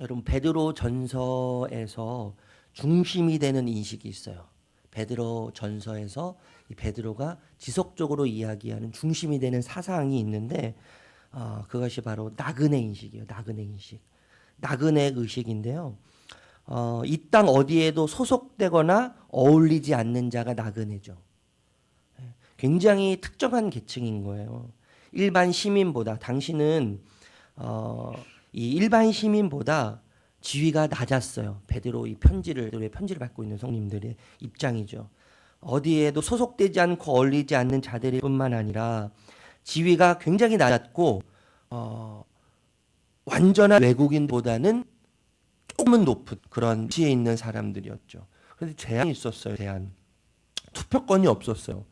여러분 베드로 전서에서 중심이 되는 인식이 있어요. 베드로 전서에서 이 베드로가 지속적으로 이야기하는 중심이 되는 사상이 있는데 어, 그것이 바로 나그네 인식이에요. 나그네 인식. 나그네 의식인데요. 어, 이 땅 어디에도 소속되거나 어울리지 않는 자가 나그네죠. 예, 굉장히 특정한 계층인 거예요. 일반 시민보다 당신은 어, 이 일반 시민보다 지위가 낮았어요. 베드로 이 편지를 편지를 받고 있는 성님들의 입장이죠. 어디에도 소속되지 않고 어울리지 않는 자들뿐만 아니라 지위가 굉장히 낮았고 어, 완전한 외국인보다는 조금은 높은 그런 위치에 있는 사람들이었죠. 그래서 제한이 있었어요. 제한. 투표권이 없었어요.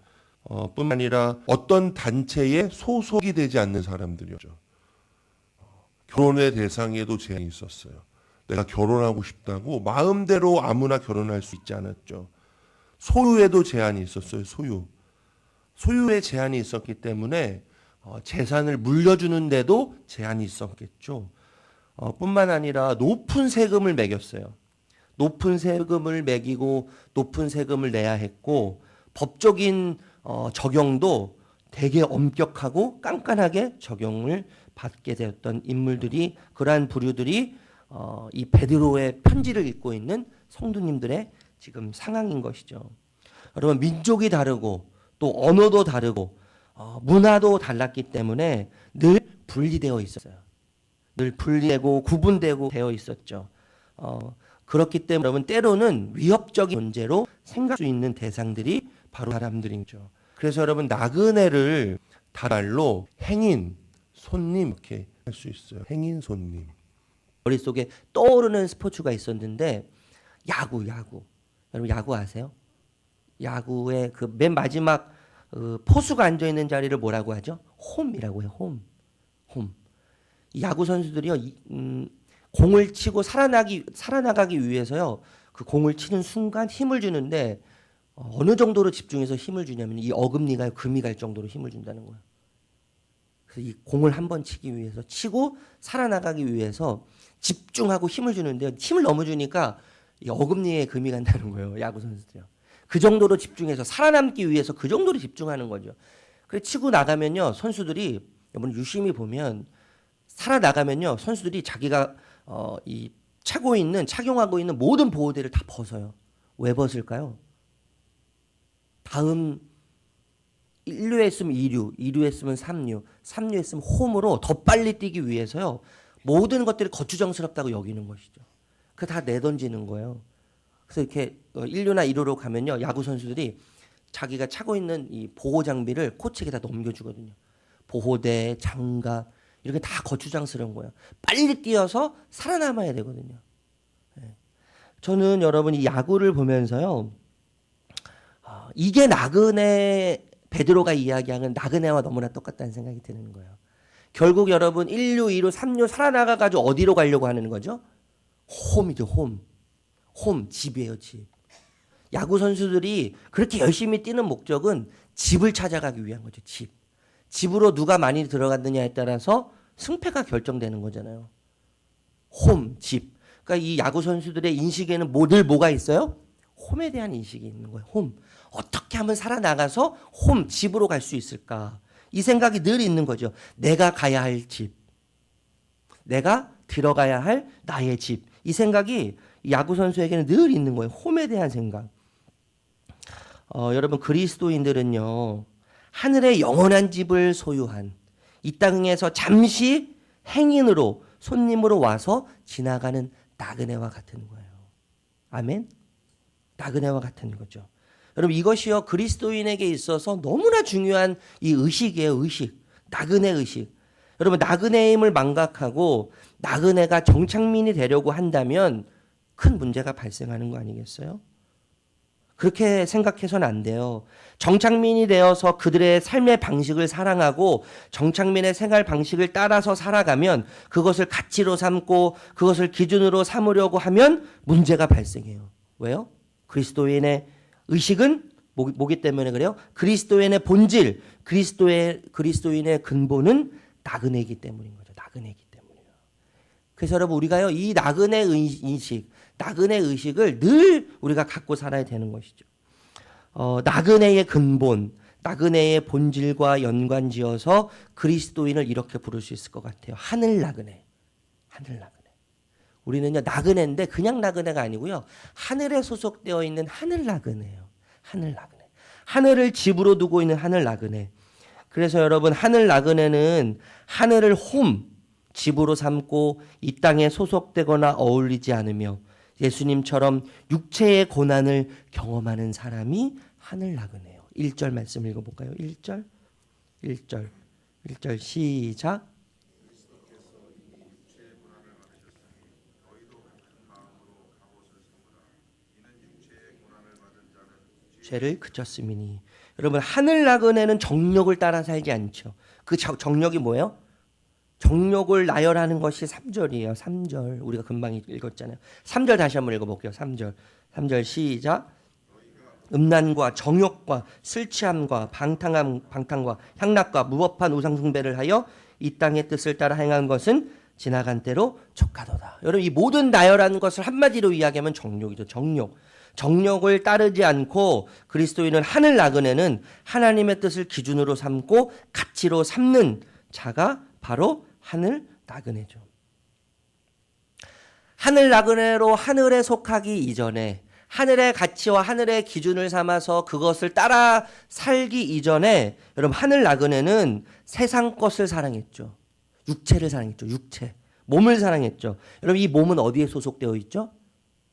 어, 뿐만 아니라 어떤 단체에 소속이 되지 않는 사람들이었죠. 결혼의 대상에도 제한이 있었어요. 내가 결혼하고 싶다고 마음대로 아무나 결혼할 수 있지 않았죠. 소유에도 제한이 있었어요. 소유. 소유에 제한이 있었기 때문에 어, 재산을 물려주는데도 제한이 있었겠죠. 어, 뿐만 아니라 높은 세금을 매겼어요. 높은 세금을 매기고 높은 세금을 내야 했고 법적인 어, 적용도 되게 엄격하고 깐깐하게 적용을 받게 되었던 인물들이 그러한 부류들이 어, 이 베드로의 편지를 읽고 있는 성도님들의 지금 상황인 것이죠. 여러분 민족이 다르고 또 언어도 다르고 어, 문화도 달랐기 때문에 늘 분리되어 있었어요. 늘 분리되고 구분되고 되어 있었죠. 어, 그렇기 때문에 여러분 때로는 위협적인 존재로 생각할 수 있는 대상들이 바로 사람들이죠. 그래서 여러분 나그네를 다랄로 행인, 손님 이렇게 할 수 있어요. 행인, 손님. 머릿속에 떠오르는 스포츠가 있었는데 야구, 야구. 여러분 야구 아세요? 야구의 그 맨 마지막 어, 포수가 앉아 있는 자리를 뭐라고 하죠? 홈이라고 해요. 홈. 홈. 이 야구 선수들이요. 이, 음, 공을 치고 살아나기 살아나가기 위해서요. 그 공을 치는 순간 힘을 주는데 어, 어느 정도로 집중해서 힘을 주냐면 이 어금니가 금이 갈 정도로 힘을 준다는 거예요. 그래서 이 공을 한 번 치기 위해서 치고 살아나가기 위해서 집중하고 힘을 주는데 힘을 너무 주니까 이 어금니에 금이 간다는 거예요. 야구 선수들이요. 그 정도로 집중해서 살아남기 위해서 그 정도로 집중하는 거죠. 그래 치고 나가면요 선수들이 여러분 유심히 보면 살아나가면요 선수들이 자기가 어, 이 차고 있는 착용하고 있는 모든 보호대를 다 벗어요. 왜 벗을까요? 다음 1류 했으면 2류, 2류 했으면 3류, 3류 했으면 홈으로 더 빨리 뛰기 위해서요. 모든 것들이 거추장스럽다고 여기는 것이죠. 그 다 내던지는 거예요. 그래서 이렇게 1류나 2루로 가면요. 야구 선수들이 자기가 차고 있는 이 보호 장비를 코치에게 다 넘겨주거든요. 보호대, 장갑 이렇게 다 거추장스러운 거예요. 빨리 뛰어서 살아남아야 되거든요. 예. 저는 여러분 이 야구를 보면서요. 아, 이게 나그네 베드로가 이야기하는 나그네와 너무나 똑같다는 생각이 드는 거예요. 결국 여러분 1류, 2류, 3류 살아나가 가지고 어디로 가려고 하는 거죠? 홈이죠, 홈. 홈, 집이에요, 집. 야구 선수들이 그렇게 열심히 뛰는 목적은 집을 찾아가기 위한 거죠, 집. 집으로 누가 많이 들어갔느냐에 따라서 승패가 결정되는 거잖아요. 홈, 집. 그러니까 이 야구 선수들의 인식에는 뭐, 늘 뭐가 있어요? 홈에 대한 인식이 있는 거예요. 홈. 어떻게 하면 살아나가서 홈, 집으로 갈 수 있을까? 이 생각이 늘 있는 거죠. 내가 가야 할 집. 내가 들어가야 할 나의 집. 이 생각이 야구 선수에게는 늘 있는 거예요. 홈에 대한 생각. 어, 여러분 그리스도인들은요. 하늘의 영원한 집을 소유한 이 땅에서 잠시 행인으로 손님으로 와서 지나가는 나그네와 같은 거예요. 아멘. 나그네와 같은 거죠. 여러분 이것이요 그리스도인에게 있어서 너무나 중요한 이 의식이에요. 의식. 나그네 의식. 여러분 나그네임을 망각하고 나그네가 정착민이 되려고 한다면 큰 문제가 발생하는 거 아니겠어요? 그렇게 생각해서는 안 돼요. 정착민이 되어서 그들의 삶의 방식을 사랑하고 정착민의 생활 방식을 따라서 살아가면 그것을 가치로 삼고 그것을 기준으로 삼으려고 하면 문제가 발생해요. 왜요? 그리스도인의 의식은 뭐, 뭐기 때문에 그래요? 그리스도인의 본질, 그리스도의 그리스도인의 근본은 나그네이기 때문인 거죠. 나그네이기 때문이에요. 그래서 여러분 우리가요 이 나그네 의- 인식, 나그네 의식을 늘 우리가 갖고 살아야 되는 것이죠. 어, 나그네의 근본, 나그네의 본질과 연관지어서 그리스도인을 이렇게 부를 수 있을 것 같아요. 하늘 나그네, 하늘 나그네. 우리는요 나그네인데 그냥 나그네가 아니고요 하늘에 소속되어 있는 하늘 나그네예요. 하늘 나그네. 하늘을 집으로 두고 있는 하늘 나그네. 그래서 여러분 하늘 나그네는 하늘을 홈 집으로 삼고 이 땅에 소속되거나 어울리지 않으며 예수님처럼 육체의 고난을 경험하는 사람이 하늘 나그네요. 1절 말씀 읽어 볼까요? 1절. 1절. 1절 시작. 죄를 그쳤음이니 여러분 하늘 나그네는 정욕을 따라 살지 않죠. 그 정- 정욕이 뭐예요? 정욕을 나열하는 것이 3절이에요. 3절. 우리가 금방 읽었잖아요. 3절 다시 한번 읽어 볼게요. 3절. 3절 시작. 음란과 정욕과 술취함과 방탕함 방탕과 향락과 무법한 우상 숭배를 하여 이 땅의 뜻을 따라 행한 것은 지나간 때로 족하도다. 여러분 이 모든 나열하는 것을 한마디로 이야기하면 정욕이죠. 정욕. 정욕을 따르지 않고 그리스도인은 하늘 나그네는 하나님의 뜻을 기준으로 삼고 가치로 삼는 자가 바로 하늘 나그네죠. 하늘 나그네로 하늘에 속하기 이전에 하늘의 가치와 하늘의 기준을 삼아서 그것을 따라 살기 이전에 여러분 하늘 나그네는 세상 것을 사랑했죠. 육체를 사랑했죠. 육체. 몸을 사랑했죠. 여러분 이 몸은 어디에 소속되어 있죠?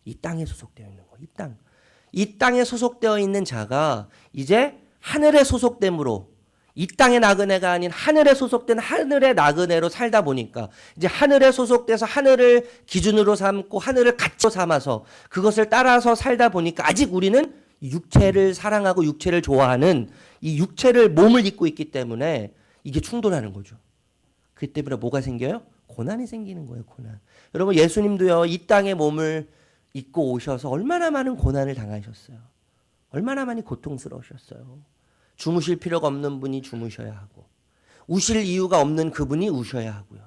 이 땅에 소속되어 있는 거. 이 땅. 이 땅에 소속되어 있는 자가 이제 하늘에 소속됨으로 이 땅의 나그네가 아닌 하늘에 소속된 하늘의 나그네로 살다 보니까 이제 하늘에 소속돼서 하늘을 기준으로 삼고 하늘을 가치로 삼아서 그것을 따라서 살다 보니까 아직 우리는 육체를 사랑하고 육체를 좋아하는 이 육체를 몸을 입고 있기 때문에 이게 충돌하는 거죠. 그 때문에 뭐가 생겨요? 고난이 생기는 거예요, 고난. 여러분 예수님도요. 이 땅의 몸을 입고 오셔서 얼마나 많은 고난을 당하셨어요. 얼마나 많이 고통스러우셨어요. 주무실 필요가 없는 분이 주무셔야 하고 우실 이유가 없는 그분이 우셔야 하고요.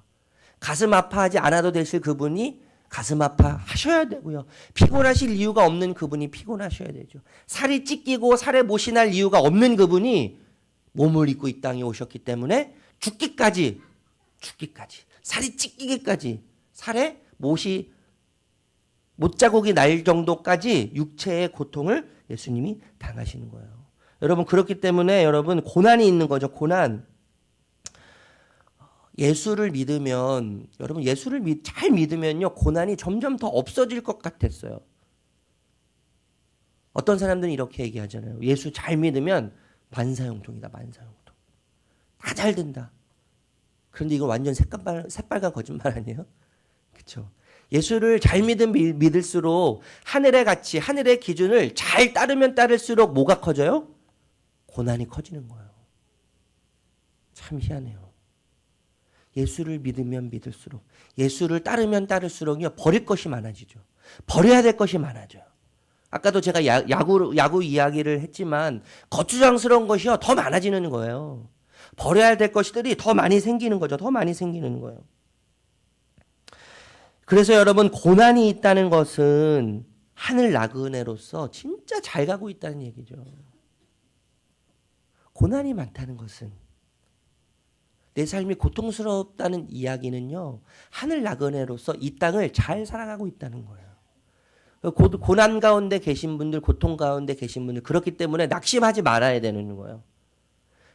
가슴 아파하지 않아도 되실 그분이 가슴 아파 하셔야 되고요. 피곤하실 이유가 없는 그분이 피곤하셔야 되죠. 살이 찢기고 살에 못이 날 이유가 없는 그분이 몸을 입고 이 땅에 오셨기 때문에 죽기까지 죽기까지 살이 찢기기까지 살에 못이 못자국이 날 정도까지 육체의 고통을 예수님이 당하시는 거예요. 여러분 그렇기 때문에 여러분 고난이 있는 거죠. 고난. 예수를 믿으면 여러분 예수를 믿- 잘 믿으면요 고난이 점점 더 없어질 것 같았어요. 어떤 사람들은 이렇게 얘기하잖아요. 예수 잘 믿으면 만사형통이다. 만사형통. 다 잘 된다. 그런데 이거 완전 새빨간 거짓말 아니에요? 그렇죠. 예수를 잘 믿음 믿- 믿을수록 하늘의 가치, 하늘의 기준을 잘 따르면 따를수록 뭐가 커져요? 고난이 커지는 거예요. 참 희한해요. 예수를 믿으면 믿을수록, 예수를 따르면 따를수록요, 버릴 것이 많아지죠. 버려야 될 것이 많아져요. 아까도 제가 야, 야구, 야구 이야기를 했지만, 거추장스러운 것이요, 더 많아지는 거예요. 버려야 될 것들이 더 많이 생기는 거죠. 더 많이 생기는 거예요. 그래서 여러분, 고난이 있다는 것은 하늘 나그네로서 진짜 잘 가고 있다는 얘기죠. 고난이 많다는 것은 내 삶이 고통스럽다는 이야기는요, 하늘 나그네로서 이 땅을 잘 살아가고 있다는 거예요. 고, 고난 가운데 계신 분들, 고통 가운데 계신 분들, 그렇기 때문에 낙심하지 말아야 되는 거예요.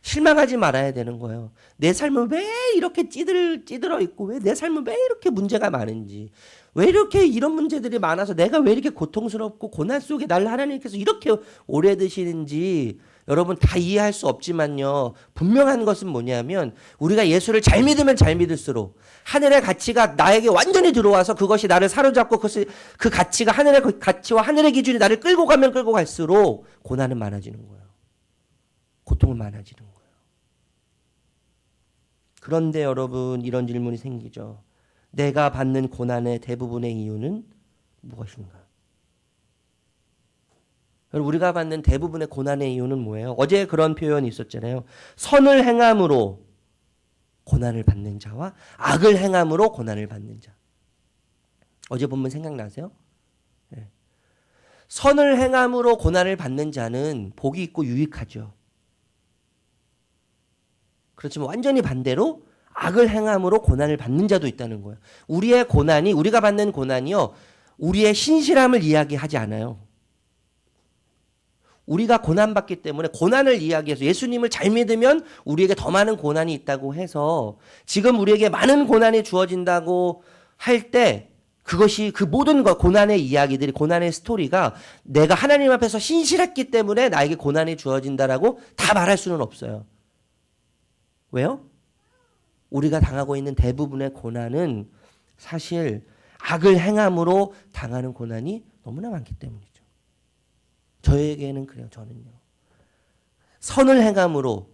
실망하지 말아야 되는 거예요. 내 삶은 왜 이렇게 찌들, 찌들어 있고, 왜 내 삶은 왜 이렇게 문제가 많은지, 왜 이렇게 이런 문제들이 많아서 내가 왜 이렇게 고통스럽고 고난 속에 날 하나님께서 이렇게 오래 드시는지 여러분 다 이해할 수 없지만요. 분명한 것은 뭐냐면 우리가 예수를 잘 믿으면 잘 믿을수록 하늘의 가치가 나에게 완전히 들어와서 그것이 나를 사로잡고 그것이 그 가치가 하늘의 그 가치와 하늘의 기준이 나를 끌고 가면 끌고 갈수록 고난은 많아지는 거예요. 고통은 많아지는 거예요. 그런데 여러분 이런 질문이 생기죠. 내가 받는 고난의 대부분의 이유는 무엇인가? 우리가 받는 대부분의 고난의 이유는 뭐예요? 어제 그런 표현이 있었잖아요. 선을 행함으로 고난을 받는 자와 악을 행함으로 고난을 받는 자. 어제 본문 생각나세요? 예. 선을 행함으로 고난을 받는 자는 복이 있고 유익하죠. 그렇지만 완전히 반대로 악을 행함으로 고난을 받는 자도 있다는 거예요. 우리의 고난이 우리가 받는 고난이요. 우리의 신실함을 이야기하지 않아요. 우리가 고난받기 때문에 고난을 이야기해서 예수님을 잘 믿으면 우리에게 더 많은 고난이 있다고 해서 지금 우리에게 많은 고난이 주어진다고 할 때 그것이 그 모든 것 고난의 이야기들이 고난의 스토리가 내가 하나님 앞에서 신실했기 때문에 나에게 고난이 주어진다라고 다 말할 수는 없어요. 왜요? 우리가 당하고 있는 대부분의 고난은 사실 악을 행함으로 당하는 고난이 너무나 많기 때문이죠. 저에게는 그래요. 저는요. 선을 행함으로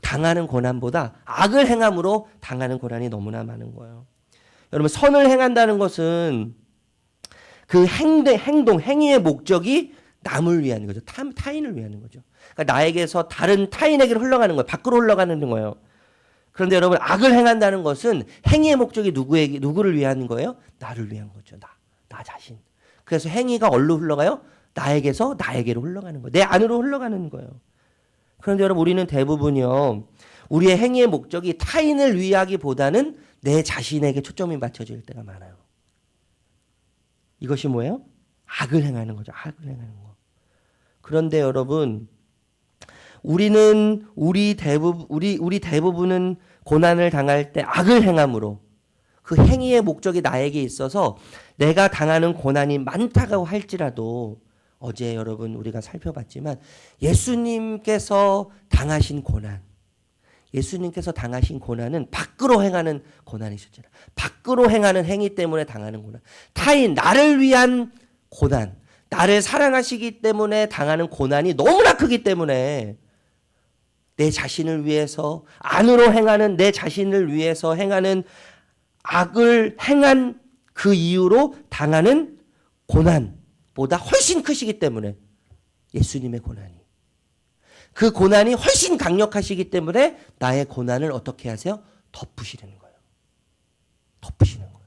당하는 고난보다 악을 행함으로 당하는 고난이 너무나 많은 거예요. 여러분 선을 행한다는 것은 그 행대, 행동, 행위의 목적이 남을 위한 거죠. 타, 타인을 위한 거죠. 그러니까 나에게서 다른 타인에게로 흘러가는 거예요. 밖으로 흘러가는 거예요. 그런데 여러분 악을 행한다는 것은 행위의 목적이 누구에게 누구를 위한 거예요? 나를 위한 거죠. 나, 나 자신. 그래서 행위가 어디로 흘러가요? 나에게서 나에게로 흘러가는 거예요. 내 안으로 흘러가는 거예요. 그런데 여러분 우리는 대부분요. 우리의 행위의 목적이 타인을 위하기보다는 내 자신에게 초점이 맞춰질 때가 많아요. 이것이 뭐예요? 악을 행하는 거죠. 악을 행하는 거. 그런데 여러분 우리는 우리 대부분 우리 우리 대부분은 고난을 당할 때 악을 행함으로 그 행위의 목적이 나에게 있어서 내가 당하는 고난이 많다고 할지라도 어제 여러분 우리가 살펴봤지만 예수님께서 당하신 고난 예수님께서 당하신 고난은 밖으로 행하는 고난이셨잖아요. 밖으로 행하는 행위 때문에 당하는 고난. 타인 나를 위한 고난. 나를 사랑하시기 때문에 당하는 고난이 너무나 크기 때문에 내 자신을 위해서 안으로 행하는 내 자신을 위해서 행하는 악을 행한 그 이유로 당하는 고난보다 훨씬 크시기 때문에 예수님의 고난이 그 고난이 훨씬 강력하시기 때문에 나의 고난을 어떻게 하세요? 덮으시려는 거예요. 덮으시는 거예요.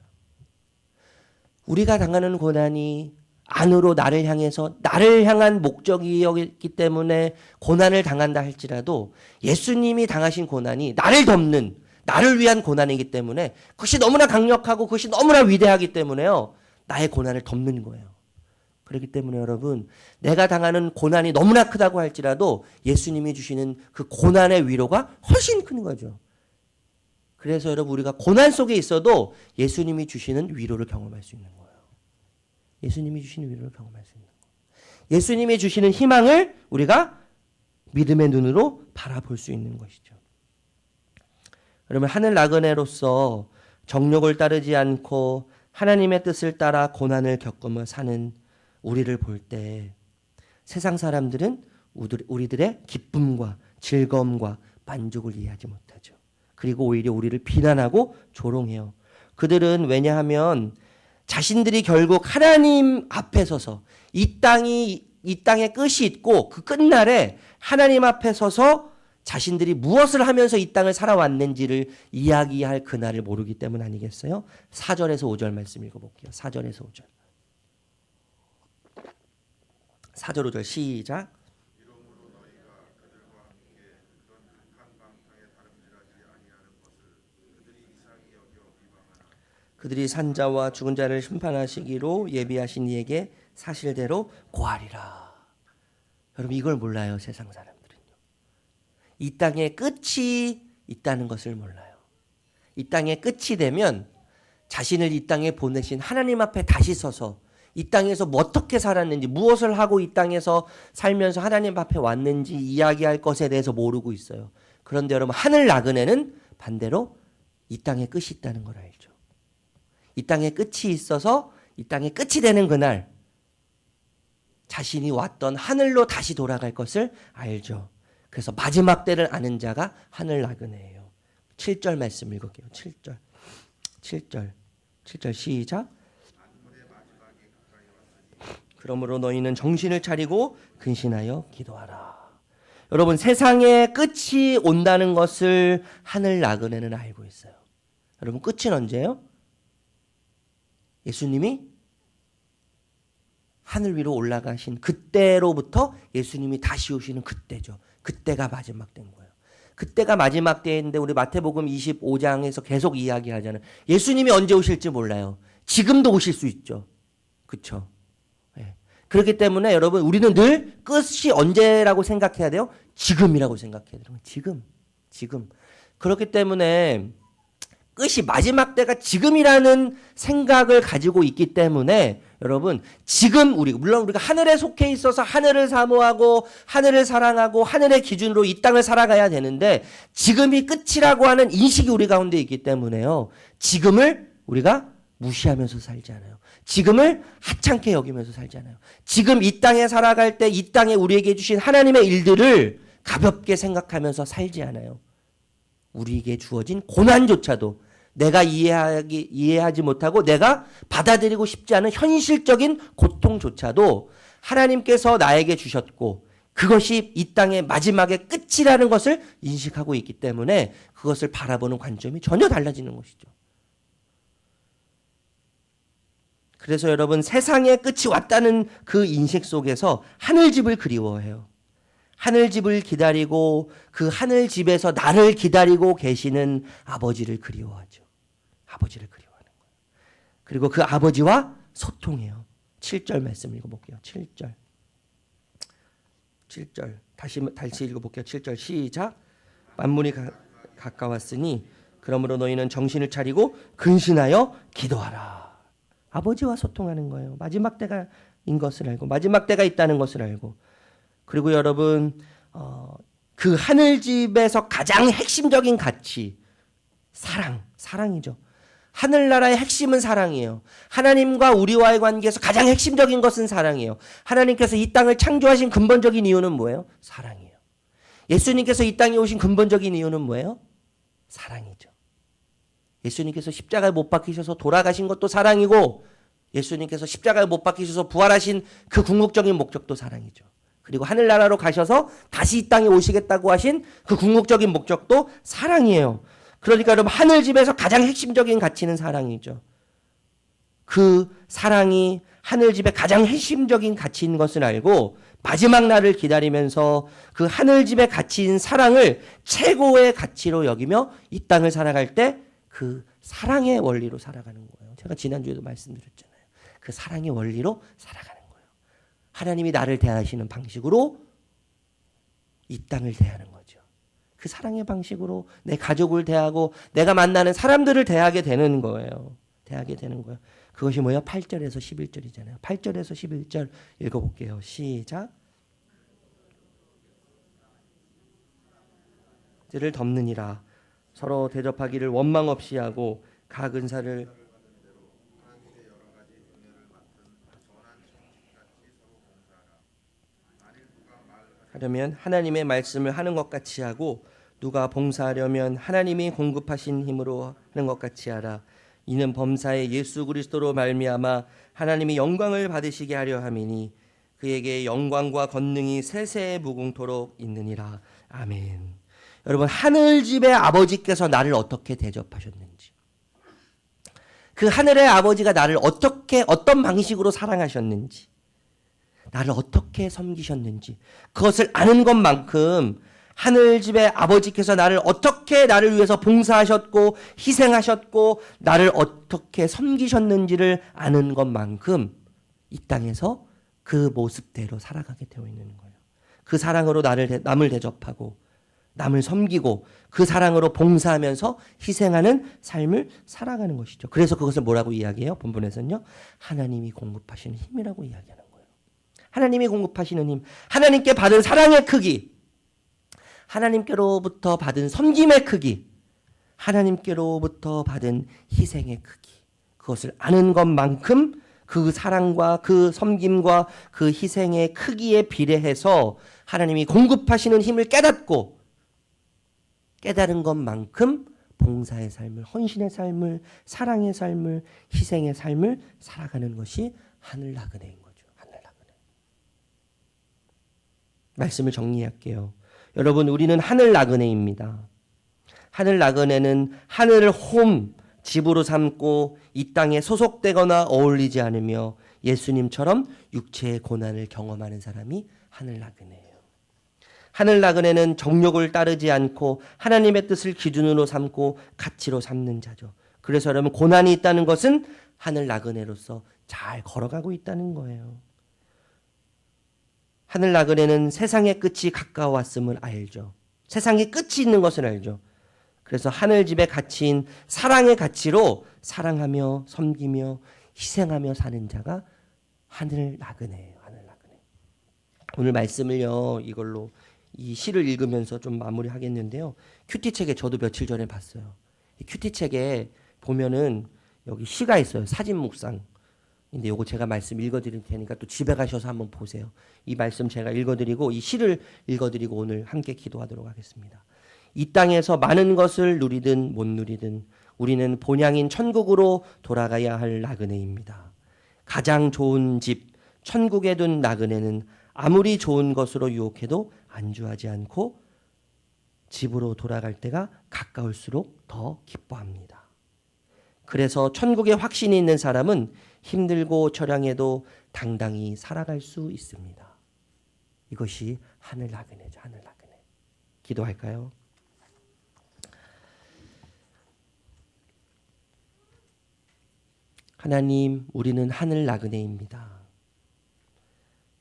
우리가 당하는 고난이 안으로 나를 향해서 나를 향한 목적이었기 때문에 고난을 당한다 할지라도 예수님이 당하신 고난이 나를 덮는 나를 위한 고난이기 때문에 그것이 너무나 강력하고 그것이 너무나 위대하기 때문에요. 나의 고난을 덮는 거예요. 그렇기 때문에 여러분, 내가 당하는 고난이 너무나 크다고 할지라도 예수님이 주시는 그 고난의 위로가 훨씬 큰 거죠. 그래서 여러분, 우리가 고난 속에 있어도 예수님이 주시는 위로를 경험할 수 있는 거예요. 예수님이 주시는 위로를 경험할 수 있는 거예요. 예수님이 주시는 희망을 우리가 믿음의 눈으로 바라볼 수 있는 것이죠. 여러분, 하늘 나그네로서 정욕을 따르지 않고 하나님의 뜻을 따라 고난을 겪으며 사는 우리를 볼 때 세상 사람들은 우리들의 기쁨과 즐거움과 만족을 이해하지 못하죠. 그리고 오히려 우리를 비난하고 조롱해요. 그들은 왜냐하면 자신들이 결국 하나님 앞에 서서 이 땅이 이 땅의 끝이 있고 그 끝날에 하나님 앞에 서서 자신들이 무엇을 하면서 이 땅을 살아왔는지를 이야기할 그날을 모르기 때문 아니겠어요? 4절에서 5절 말씀 읽어볼게요. 4절에서 5절. 4절 5절 시작. 그들이 산 자와 죽은 자를 심판하시기로 예비하신 이에게 사실대로 고하리라. 여러분 이걸 몰라요 세상 사람들은요. 이 땅의 끝이 있다는 것을 몰라요. 이 땅의 끝이 되면 자신을 이 땅에 보내신 하나님 앞에 다시 서서 이 땅에서 뭐 어떻게 살았는지 무엇을 하고 이 땅에서 살면서 하나님 앞에 왔는지 이야기할 것에 대해서 모르고 있어요. 그런데 여러분 하늘 나그네는 반대로 이 땅에 끝이 있다는 걸 알죠. 이 땅에 끝이 있어서 이 땅에 끝이 되는 그날 자신이 왔던 하늘로 다시 돌아갈 것을 알죠. 그래서 마지막 때를 아는 자가 하늘 나그네예요. 7절 말씀 읽을게요. 7절. 7절. 7절 시작. 그러므로 너희는 정신을 차리고 근신하여 기도하라. 여러분 세상의 끝이 온다는 것을 하늘 나그네는 알고 있어요. 여러분 끝은 언제요? 예수님이 하늘 위로 올라가신 그때로부터 예수님이 다시 오시는 그때죠. 그때가 마지막 때인 거예요. 그때가 마지막 때인데 우리 마태복음 25장에서 계속 이야기하잖아요. 예수님이 언제 오실지 몰라요. 지금도 오실 수 있죠. 그렇죠? 그렇기 때문에 여러분 우리는 늘 끝이 언제라고 생각해야 돼요? 지금이라고 생각해야 돼요. 지금. 지금. 그렇기 때문에 끝이 마지막 때가 지금이라는 생각을 가지고 있기 때문에 여러분 지금 우리 물론 우리가 하늘에 속해 있어서 하늘을 사모하고 하늘을 사랑하고 하늘의 기준으로 이 땅을 살아가야 되는데 지금이 끝이라고 하는 인식이 우리 가운데 있기 때문에요. 지금을 우리가 무시하면서 살지 않아요. 지금을 하찮게 여기면서 살지 않아요. 지금 이 땅에 살아갈 때 이 땅에 우리에게 주신 하나님의 일들을 가볍게 생각하면서 살지 않아요. 우리에게 주어진 고난조차도 내가 이해하기, 이해하지 못하고 내가 받아들이고 싶지 않은 현실적인 고통조차도 하나님께서 나에게 주셨고 그것이 이 땅의 마지막의 끝이라는 것을 인식하고 있기 때문에 그것을 바라보는 관점이 전혀 달라지는 것이죠. 그래서 여러분 세상의 끝이 왔다는 그 인식 속에서 하늘집을 그리워해요. 하늘집을 기다리고 그 하늘집에서 나를 기다리고 계시는 아버지를 그리워하죠. 아버지를 그리워하는 거예요. 그리고 그 아버지와 소통해요. 7절 말씀 읽어볼게요. 7절. 7절. 다시, 다시 읽어볼게요. 7절 시작. 만문이 가, 가까웠으니 그러므로 너희는 정신을 차리고 근신하여 기도하라. 아버지와 소통하는 거예요. 마지막 때가 인 것을 알고 마지막 때가 있다는 것을 알고 그리고 여러분 어, 그 하늘집에서 가장 핵심적인 가치 사랑 사랑이죠. 하늘나라의 핵심은 사랑이에요. 하나님과 우리와의 관계에서 가장 핵심적인 것은 사랑이에요. 하나님께서 이 땅을 창조하신 근본적인 이유는 뭐예요? 사랑이에요. 예수님께서 이 땅에 오신 근본적인 이유는 뭐예요? 사랑이죠. 예수님께서 십자가에 못 박히셔서 돌아가신 것도 사랑이고 예수님께서 십자가에 못 박히셔서 부활하신 그 궁극적인 목적도 사랑이죠. 그리고 하늘나라로 가셔서 다시 이 땅에 오시겠다고 하신 그 궁극적인 목적도 사랑이에요. 그러니까 여러분 하늘집에서 가장 핵심적인 가치는 사랑이죠. 그 사랑이 하늘집의 가장 핵심적인 가치인 것을 알고 마지막 날을 기다리면서 그 하늘집의 가치인 사랑을 최고의 가치로 여기며 이 땅을 살아갈 때 그 사랑의 원리로 살아가는 거예요. 제가 지난주에도 말씀드렸잖아요. 그 사랑의 원리로 살아가는 거예요. 하나님이 나를 대하시는 방식으로 이 땅을 대하는 거죠. 그 사랑의 방식으로 내 가족을 대하고 내가 만나는 사람들을 대하게 되는 거예요. 대하게 되는 거예요. 그것이 뭐예요? 8절에서 11절이잖아요. 8절에서 11절 읽어볼게요. 시작. 를 덮느니라 서로 대접하기를 원망 없이 하고 각 은사를 하려면 하나님의 말씀을 하는 것 같이 하고 누가 봉사하려면 하나님이 공급하신 힘으로 하는 것 같이 하라. 이는 범사의 예수 그리스도로 말미암아 하나님이 영광을 받으시게 하려 함이니 그에게 영광과 권능이 세세에 무궁토록 있느니라. 아멘. 여러분 하늘 집의 아버지께서 나를 어떻게 대접하셨는지 그 하늘의 아버지가 나를 어떻게 어떤 방식으로 사랑하셨는지 나를 어떻게 섬기셨는지 그것을 아는 것만큼 하늘 집의 아버지께서 나를 어떻게 나를 위해서 봉사하셨고 희생하셨고 나를 어떻게 섬기셨는지를 아는 것만큼 이 땅에서 그 모습대로 살아가게 되어 있는 거예요. 그 사랑으로 나를 남을 대접하고 남을 섬기고 그 사랑으로 봉사하면서 희생하는 삶을 살아가는 것이죠. 그래서 그것을 뭐라고 이야기해요? 본문에서는요. 하나님이 공급하시는 힘이라고 이야기하는 거예요. 하나님이 공급하시는 힘. 하나님께 받은 사랑의 크기. 하나님께로부터 받은 섬김의 크기. 하나님께로부터 받은 희생의 크기. 그것을 아는 것만큼 그 사랑과 그 섬김과 그 희생의 크기에 비례해서 하나님이 공급하시는 힘을 깨닫고 깨달은 것만큼 봉사의 삶을, 헌신의 삶을, 사랑의 삶을, 희생의 삶을 살아가는 것이 하늘 나그네인 거죠. 하늘 나그네. 말씀을 정리할게요. 여러분, 우리는 하늘 나그네입니다. 하늘 나그네는 하늘을 홈, 집으로 삼고 이 땅에 소속되거나 어울리지 않으며 예수님처럼 육체의 고난을 경험하는 사람이 하늘 나그네예요. 하늘 나그네는 정욕을 따르지 않고 하나님의 뜻을 기준으로 삼고 가치로 삼는 자죠. 그래서 여러분 고난이 있다는 것은 하늘 나그네로서 잘 걸어가고 있다는 거예요. 하늘 나그네는 세상의 끝이 가까워왔음을 알죠. 세상의 끝이 있는 것을 알죠. 그래서 하늘 집의 가치인 사랑의 가치로 사랑하며 섬기며 희생하며 사는 자가 하늘 나그네예요. 하늘 나그네. 오늘 말씀을요 이걸로 이 시를 읽으면서 좀 마무리하겠는데요. 큐티 책에 저도 며칠 전에 봤어요. 이 큐티 책에 보면은 여기 시가 있어요. 사진 묵상. 근데 요거 제가 말씀 읽어드릴 테니까 또 집에 가셔서 한번 보세요. 이 말씀 제가 읽어드리고 이 시를 읽어드리고 오늘 함께 기도하도록 하겠습니다. 이 땅에서 많은 것을 누리든 못 누리든 우리는 본향인 천국으로 돌아가야 할 나그네입니다. 가장 좋은 집 천국에 둔 나그네는 아무리 좋은 것으로 유혹해도 안주하지 않고 집으로 돌아갈 때가 가까울수록 더 기뻐합니다. 그래서 천국에 확신이 있는 사람은 힘들고 처량해도 당당히 살아갈 수 있습니다. 이것이 하늘 나그네죠. 하늘 나그네. 기도할까요? 하나님, 우리는 하늘 나그네입니다.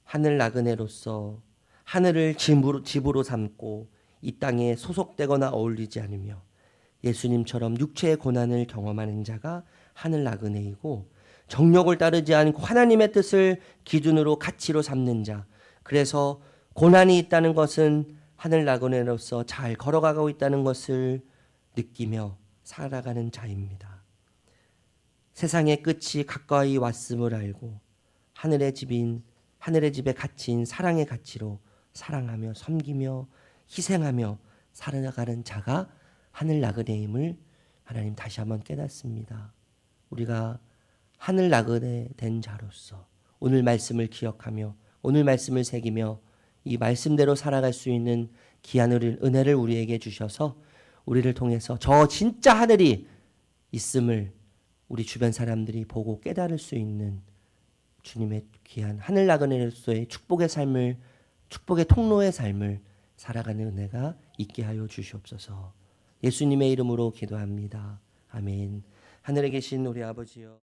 하늘 나그네로서 하늘을 집으로, 집으로 삼고 이 땅에 소속되거나 어울리지 않으며 예수님처럼 육체의 고난을 경험하는 자가 하늘 나그네이고 정욕을 따르지 않고 하나님의 뜻을 기준으로 가치로 삼는 자. 그래서 고난이 있다는 것은 하늘 나그네로서 잘 걸어가고 있다는 것을 느끼며 살아가는 자입니다. 세상의 끝이 가까이 왔음을 알고 하늘의 집인 하늘의 집의 가치인 사랑의 가치로 사랑하며 섬기며 희생하며 살아가는 자가 하늘 나그네임을 하나님 다시 한번 깨닫습니다. 우리가 하늘 나그네 된 자로서 오늘 말씀을 기억하며 오늘 말씀을 새기며 이 말씀대로 살아갈 수 있는 귀한 은혜를- 우리에게 주셔서 우리를 통해서 저 진짜 하늘이 있음을 우리 주변 사람들이 보고 깨달을 수 있는 주님의 귀한 하늘 나그네로서의 축복의 삶을 축복의 통로의 삶을 살아가는 은혜가 있게 하여 주시옵소서. 예수님의 이름으로 기도합니다. 아멘. 하늘에 계신 우리 아버지여